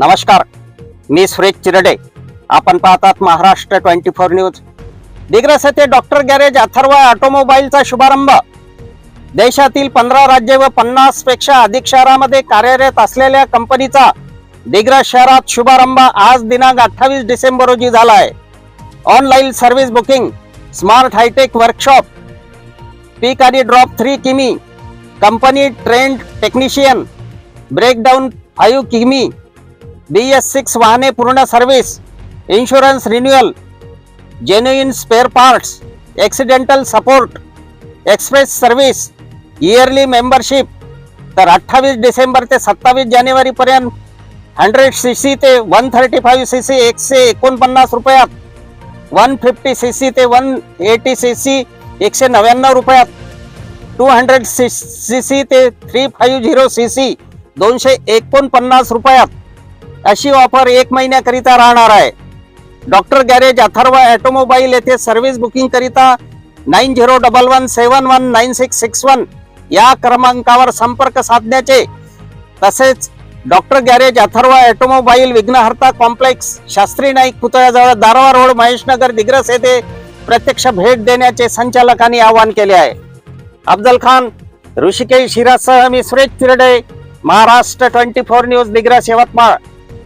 नमस्कार मी सुरेश चिरडे. आपण पाहतात Maharashtra twenty four news. Digras येथे डॉक्टर गॅरेज अथर्व ऑटोमोबाईलचा शुभारंभ. देशातील पंधरा राज्य व पन्नासपेक्षा अधिक शहरामध्ये कार्यरत असलेल्या कंपनीचा दिग्रस शहरात शुभारंभ आज दिनांक अठ्ठावीस डिसेंबर रोजी झाला आहे online service booking smart hi-tech workshop pick आणि ड्रॉप थ्री किमी company trained technician breakdown five किमी बी एस सिक्स वाहने पूर्ण service insurance renewal genuine spare parts accidental support express service yearly membership तर अठ्ठावीस डिसेंबर ते सत्तावीस जानेवारीपर्यंत हंड्रेड सी सी ते one thirty five C C एकशे एकोणपन्नास रुपयात वन फिफ्टी सी सी ते वन एटी सी सी एकशे नव्याण्णव रुपयात two hundred C C C ते three five zero C C दोनशे एकोणपन्नास रुपयात. अशी ऑफर एक महिन्याकरिता राहणार आहे. डॉक्टर गॅरेज अथर्व ऑटोमोबाईल येथे सर्व्हिस बुकिंग करिता nine zero double one seven one nine six six one या क्रमांकावर संपर्क साधण्याचे तसेच doctor garage Atharva automobile Vighnaharta complex Shastri Naik पुतळ्याजवळ दारवा रोड महेशनगर दिग्रस येथे प्रत्यक्ष भेट देण्याचे संचालकांनी आवाहन केले आहे. अफजल खान ऋषिकेश हिरासह मी Suresh Tirde Maharashtra twenty four news Digras Yavatmal.